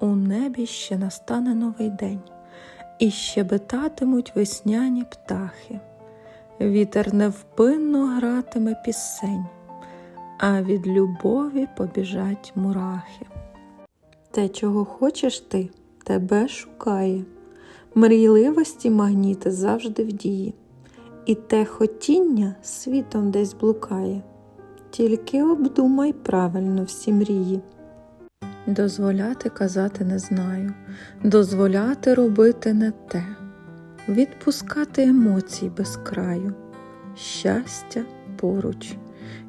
у небі ще настане новий день, і щебетатимуть весняні птахи. Вітер невпинно гратиме пісень, а від любові побіжать мурахи. Те, чого хочеш ти, тебе шукає. Мрійливості магніти завжди в дії, і те хотіння світом десь блукає. Тільки обдумай правильно всі мрії. Дозволяти казати не знаю, дозволяти робити не те, відпускати емоцій без краю, щастя поруч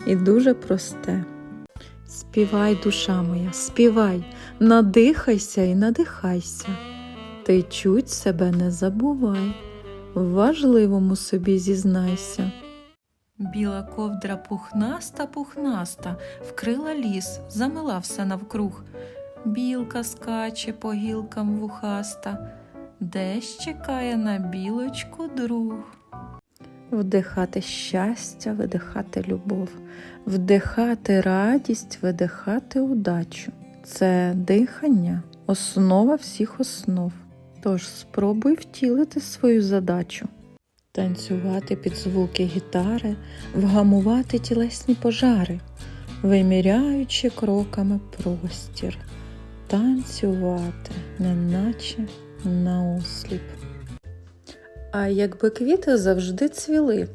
і дуже просте. Співай, душа моя, співай, надихайся і надихайся. Ти чуть себе не забувай, в важливому собі зізнайся. Біла ковдра пухнаста, пухнаста, вкрила ліс, замила все навкруг. Білка скаче по гілкам вухаста, десь чекає на білочку друг. Вдихати щастя, видихати любов, вдихати радість, видихати удачу. Це дихання, основа всіх основ. Тож спробуй втілити свою задачу. Танцювати під звуки гітари, вгамувати тілесні пожари, виміряючи кроками простір, танцювати, неначе наосліп. А якби квіти завжди цвіли,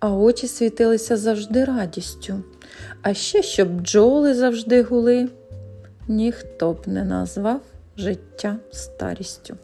а очі світилися завжди радістю, а ще щоб бджоли завжди гули, ніхто б не назвав життя старістю.